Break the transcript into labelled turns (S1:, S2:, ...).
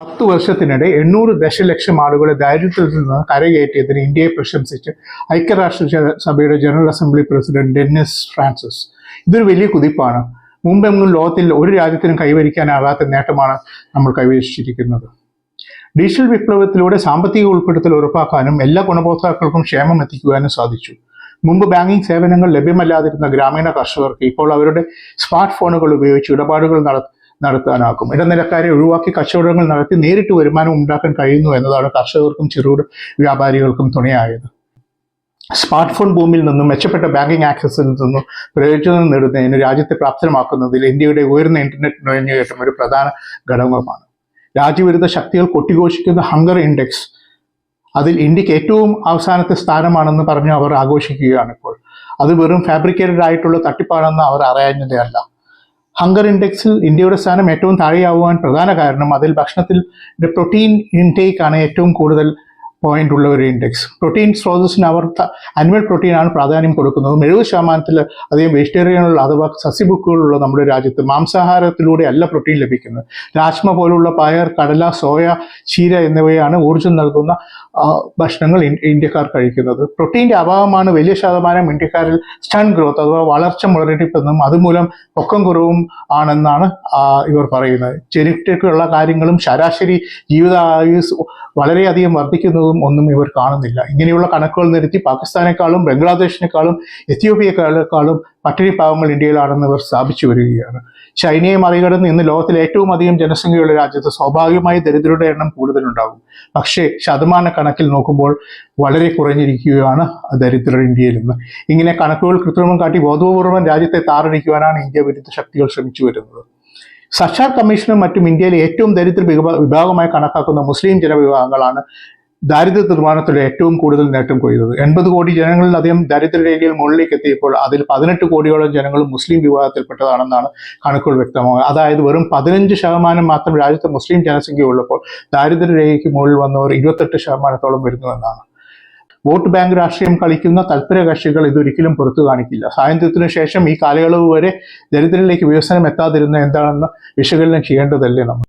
S1: പത്ത് വർഷത്തിനിടെ എണ്ണൂറ് ദശലക്ഷം ആളുകളെ ദാരിദ്ര്യത്തിൽ നിന്ന് കരകയറ്റിയതിന് ഇന്ത്യയെ പ്രശംസിച്ച് ഐക്യരാഷ്ട്ര സഭയുടെ general assembly president Dennis Francis. ഇതൊരു വലിയ കുതിപ്പാണ്. മുമ്പെങ്ങും ലോകത്തിൽ ഒരു രാജ്യത്തിനും കൈവരിക്കാനാകാത്ത നേട്ടമാണ് നമ്മൾ കൈവരിച്ചിരിക്കുന്നത്. ഡിജിറ്റൽ വിപ്ലവത്തിലൂടെ സാമ്പത്തിക ഉൾപ്പെടുത്തൽ ഉറപ്പാക്കാനും എല്ലാ ഗുണഭോക്താക്കൾക്കും ക്ഷേമം എത്തിക്കുവാനും സാധിച്ചു. മുമ്പ് ബാങ്കിംഗ് സേവനങ്ങൾ ലഭ്യമല്ലാതിരുന്ന ഗ്രാമീണ കർഷകർക്ക് ഇപ്പോൾ അവരുടെ സ്മാർട്ട് ഫോണുകൾ ഉപയോഗിച്ച് ഇടപാടുകൾ നട നടത്താനാകും ഇടനിലക്കാരെ ഒഴിവാക്കി കച്ചവടങ്ങൾ നടത്തി നേരിട്ട് വരുമാനം ഉണ്ടാക്കാൻ കഴിയുന്നു എന്നതാണ് കർഷകർക്കും ചെറുകിട വ്യാപാരികൾക്കും തുണയായത്. സ്മാർട്ട് ഫോൺ ഭൂമിയിൽ നിന്നും മെച്ചപ്പെട്ട ബാങ്കിംഗ് ആക്സസിൽ നിന്നും പ്രയോജനം നേടുന്നതിന് രാജ്യത്തെ പ്രാപ്തമാക്കുന്നതിൽ ഇന്ത്യയുടെ ഉയർന്ന ഇന്റർനെറ്റ് നുഴഞ്ഞുകയറ്റം ഒരു പ്രധാന ഘടകമാണ്. രാജ്യവിരുദ്ധ ശക്തികൾ കൊട്ടിഘോഷിക്കുന്ന ഹങ്കർ ഇൻഡെക്സ് അതിൽ ഇന്ത്യയ്ക്ക് ഏറ്റവും അവസാനത്തെ സ്ഥാനമാണെന്ന് പറഞ്ഞ് അവർ ആഘോഷിക്കുകയാണ് ഇപ്പോൾ. അത് വെറും ഫാബ്രിക്കേറ്റഡ് ആയിട്ടുള്ള തട്ടിപ്പാണെന്ന് അവർ അറിയാഞ്ഞതേ അല്ല ഹങ്കർ ഇൻഡെക്സിൽ ഇന്ത്യയുടെ സ്ഥാനം ഏറ്റവും താഴെയാവുവാൻ പ്രധാന കാരണം അതിൽ ഭക്ഷണത്തിൽ പ്രോട്ടീൻ ഇൻടേക്ക് ആണ് ഏറ്റവും കൂടുതൽ പോയിന്റ് ഉള്ള ഒരു ഇൻഡെക്സ് പ്രോട്ടീൻ സ്രോതസ്സിന് അവർ അനിമൽ പ്രോട്ടീനാണ് പ്രാധാന്യം കൊടുക്കുന്നത്. എഴുപത് ശതമാനത്തിൽ അധികം വെജിറ്റേറിയനുള്ള അഥവാ സസ്യബുക്കുകളുള്ള നമ്മുടെ രാജ്യത്ത് മാംസാഹാരത്തിലൂടെ അല്ല പ്രോട്ടീൻ ലഭിക്കുന്നത്. രാജ്മ പോലുള്ള പയർ കടല സോയ ചീര എന്നിവയാണ് ഊർജം നൽകുന്ന ഭക്ഷണങ്ങൾ ഇന്ത്യക്കാർ കഴിക്കുന്നത്. പ്രോട്ടീന്റെ അഭാവമാണ് വലിയ ശതമാനം ഇന്ത്യക്കാരിൽ സ്റ്റൺ ഗ്രോത്ത് അഥവാ വളർച്ച മുളരട്ടിപ്പെന്നും അതുമൂലം പൊക്കം കുറവും ആണെന്നാണ് ഇവർ പറയുന്നത്. ജനറ്റിക്കുള്ള കാര്യങ്ങളും ശരാശരി ജീവിതായുസ് വളരെയധികം വർദ്ധിക്കുന്നതും ഒന്നും ഇവർ കാണുന്നില്ല. ഇങ്ങനെയുള്ള കണക്കുകൾ നിരത്തി പാകിസ്ഥാനേക്കാളും ബംഗ്ലാദേശിനേക്കാളും എത്യോപ്യക്കാളേക്കാളും പട്ടിണി പാവങ്ങൾ ഇന്ത്യയിലാണെന്ന് ഇവർ സ്ഥാപിച്ചു വരികയാണ്. ചൈനയെ മറികടന്ന് ഇന്ന് ലോകത്തിലെ ഏറ്റവും അധികം ജനസംഖ്യയുള്ള രാജ്യത്ത് സ്വാഭാവികമായി ദരിദ്രരുടെ എണ്ണം കൂടുതലുണ്ടാകും. പക്ഷേ ശതമാന കണക്കിൽ നോക്കുമ്പോൾ വളരെ കുറഞ്ഞിരിക്കുകയാണ് ദരിദ്രർ ഇന്ത്യയിൽ നിന്ന് ഇങ്ങനെ കണക്കുകൾ കൃത്രിമം കാട്ടി ബോധപൂർവം രാജ്യത്തെ താറടിക്കുവാനാണ് ഇന്ത്യ വിരുദ്ധ ശക്തികൾ ശ്രമിച്ചു വരുന്നത്. സർക്കാർ കമ്മീഷനും മറ്റും ഇന്ത്യയിലെ ഏറ്റവും ദരിദ്ര വിഭാഗമായി കണക്കാക്കുന്ന മുസ്ലിം ജനവിഭാഗങ്ങളാണ് ദാരിദ്ര്യ നിർമ്മാണത്തിലെ ഏറ്റവും കൂടുതൽ നേട്ടം കൊയ്തത്. എൺപത് കോടി ജനങ്ങളിൽ അധികം ദാരിദ്ര്യരേഖയിൽ മുകളിലേക്ക് എത്തിയപ്പോൾ അതിൽ പതിനെട്ട് കോടിയോളം ജനങ്ങൾ മുസ്ലിം വിഭാഗത്തിൽപ്പെട്ടതാണെന്നാണ് കണക്കുകൾ വ്യക്തമാകുന്നത്. അതായത് വെറും പതിനഞ്ച് ശതമാനം മാത്രം രാജ്യത്തെ മുസ്ലിം ജനസംഖ്യ ഉള്ളപ്പോൾ ദാരിദ്ര്യരേഖയ്ക്ക് മുകളിൽ വന്നവർ ഇരുപത്തെട്ട് ശതമാനത്തോളം വരുന്നുവെന്നാണ്. വോട്ട് ബാങ്ക് രാഷ്ട്രീയം കളിക്കുന്ന തൽപര കക്ഷികൾ ഇതൊരിക്കലും പുറത്തു കാണിക്കില്ല. സ്വാതന്ത്ര്യത്തിനു ശേഷം ഈ കാലയളവ് വരെ ദരിദ്രരിലേക്ക് വികസനം എത്താതിരുന്ന എന്താണെന്ന് വിശകലനം ചെയ്യേണ്ടതല്ലേ നമ്മൾ?